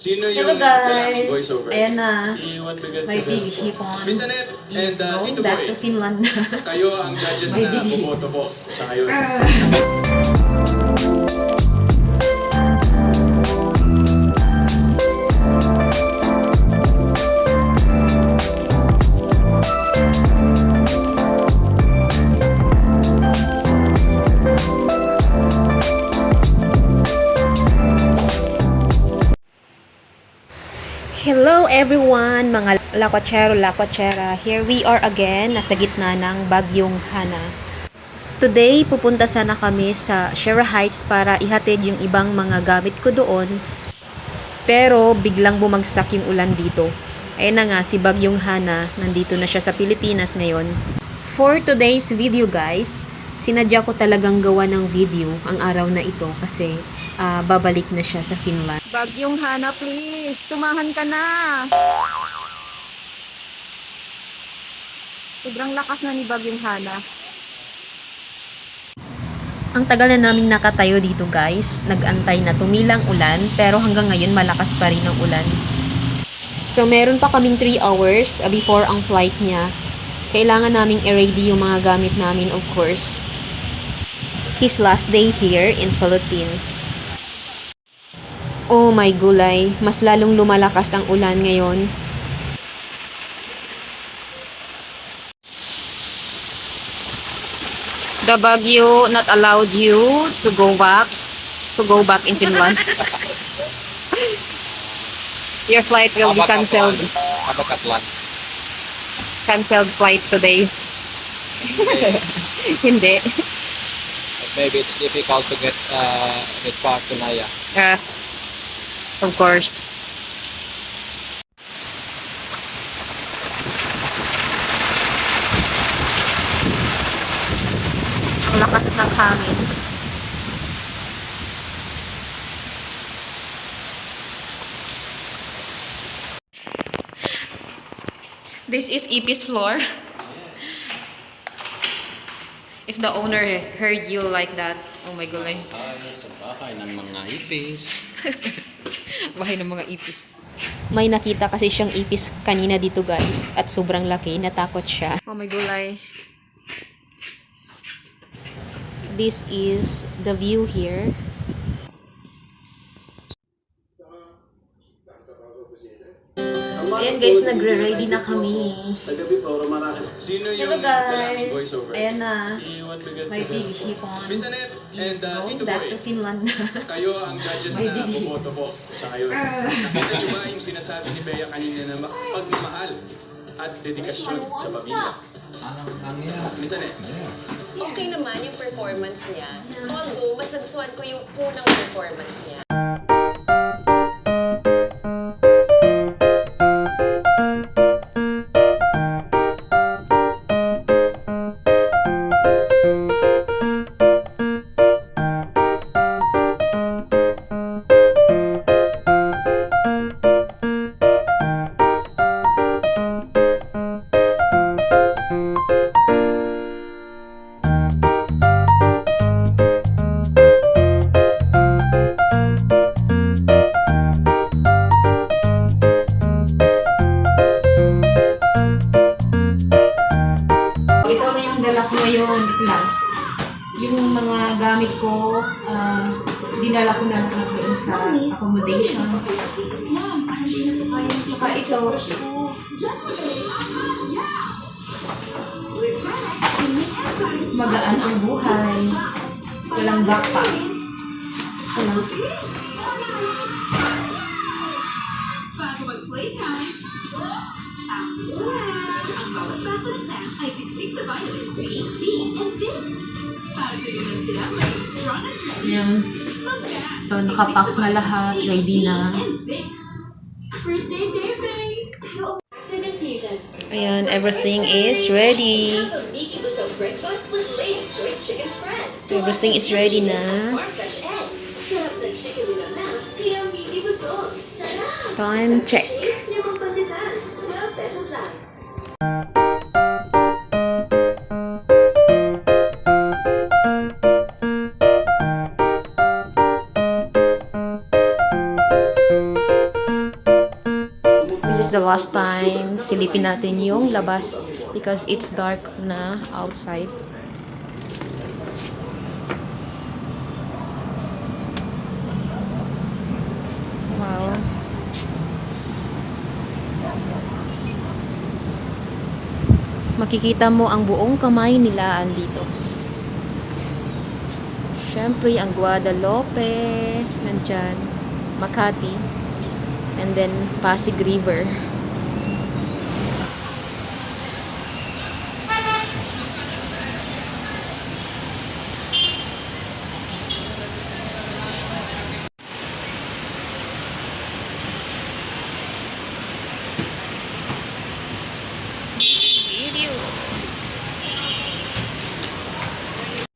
Sino yung Hello guys! voiceover? Ayan na. Iwan bigat My sa big belt. hipon Miss Annette and is uh, going Tito back Boy. to Finland. Kayo ang judges My na big bumoto po sa ngayon. Everyone, mga lakwachero, lakwachera. Here we are again, nasa gitna ng bagyong Hana. Today, pupunta sana kami sa Shera Heights para ihatid yung ibang mga gamit ko doon. Pero biglang bumagsak yung ulan dito. Ayun na nga, si Bagyong Hana, nandito na siya sa Pilipinas ngayon. For today's video guys, sinadya ko talagang gawa ng video ang araw na ito kasi ah, babalik na siya sa Finland. Bagyong Hana, please. Tumahan ka na. Sobrang lakas na ni Bagyong Hana. Ang tagal na naming nakatayo dito guys. Nagantay na tumilang ulan pero hanggang ngayon malakas pa rin ang ulan. So meron pa kaming 3 hours before ang flight niya. Kailangan naming i-ready yung mga gamit namin of course. His last day here in Philippines. Oh my gulay, mas lalong lumalakas ang ulan ngayon. the Baguio not allowed you to go back to go back in Finland. Your flight will be cancelled. Cancelled flight today. Hindi. Maybe it's difficult to get uh, get back to Naya. Uh, of course. Ang lakas ng hangin. This is Ipis floor. If the owner heard you like that, oh my gulay. Ay, sa bahay ng mga ipis. Bahay ng mga ipis. May nakita kasi siyang ipis kanina dito guys at sobrang laki, natakot siya. Oh my gulay. This is the view here. Guys, nagre-ready na kami. Sino yung Hello guys! Ayan na. My big hipon is uh, going back to Finland. Kayo ang judges My na big bumoto po sa ngayon. Nakita niyo ba yung sinasabi ni Bea kanina na makapagmamahal at dedikasyon sa pamilya? Miss Annette, Okay naman yung performance niya. Although, mas nagustuhan ko yung unang performance niya. Accommodation. Tsaka ito, magaan ang buhay. Walang backpack. Ano? Bago mag-playtime, ang bawat baso ng ay siksik sa vitamin C, D, and zinc. Ayan. So, nakapack na lahat. Ready na. Ayan, everything is ready. Everything is ready na. More fresh this is the last time silipin natin yung labas because it's dark na outside. Wow. Makikita mo ang buong kamay nila andito. Siyempre, ang Guadalupe, nandyan, Makati, and then Pasig River.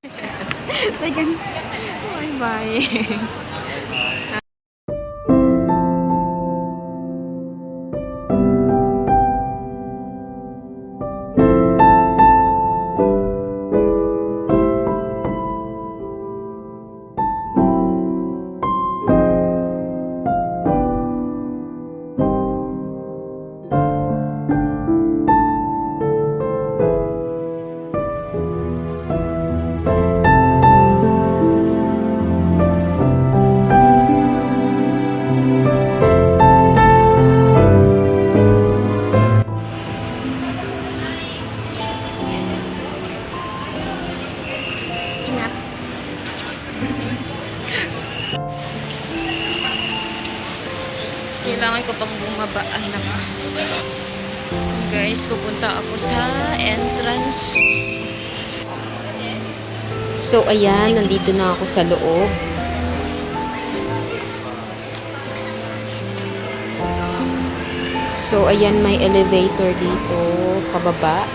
Bye-bye. Ingat. Kailangan ko pang bumaba. Ay, naku. Guys, pupunta ako sa entrance. So, ayan. Nandito na ako sa loob. So, ayan, may elevator dito, pababa.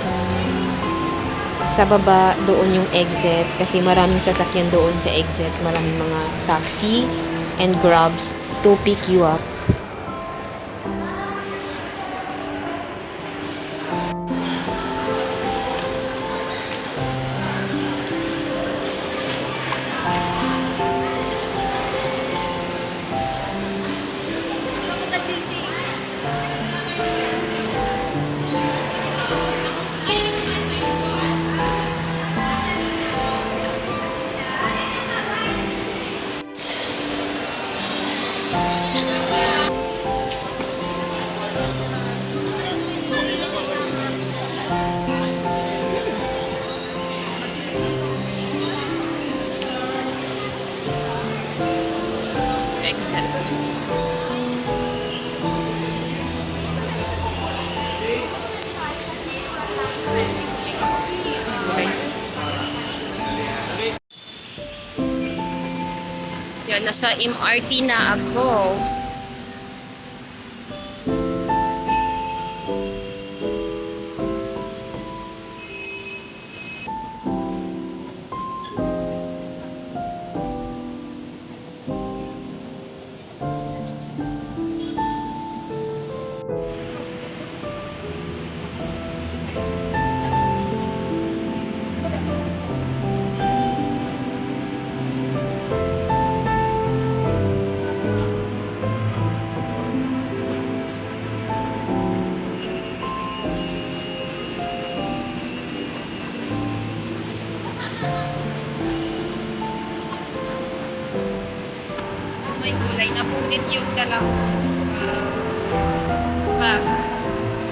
Sa baba, doon yung exit kasi maraming sasakyan doon sa exit. Maraming mga taxi and grabs to pick you up. Exit. Yan, nasa MRT na ako. Gulay na punit yung dala ko. Bag.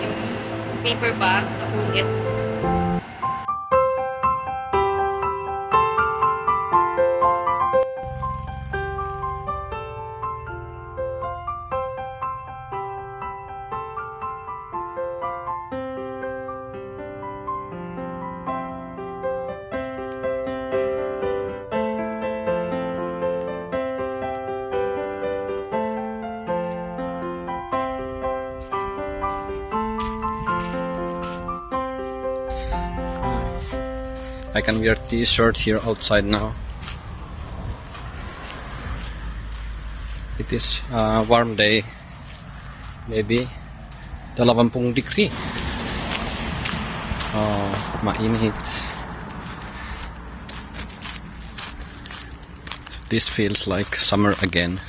Yung paper bag na punit. I can wear t-shirt here outside now. It is a warm day. Maybe 20 degree. Oh, mainit. This feels like summer again.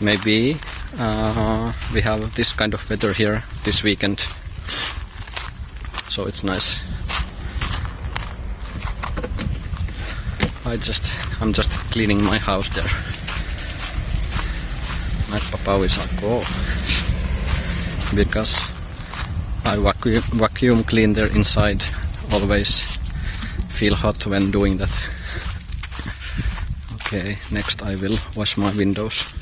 Maybe Uh, we have this kind of weather here this weekend, so it's nice. I just I'm just cleaning my house there. My papa is Näppäpauisako. Because I vacuum, vacuum clean there inside always feel hot when doing that. okay, next I will wash my windows.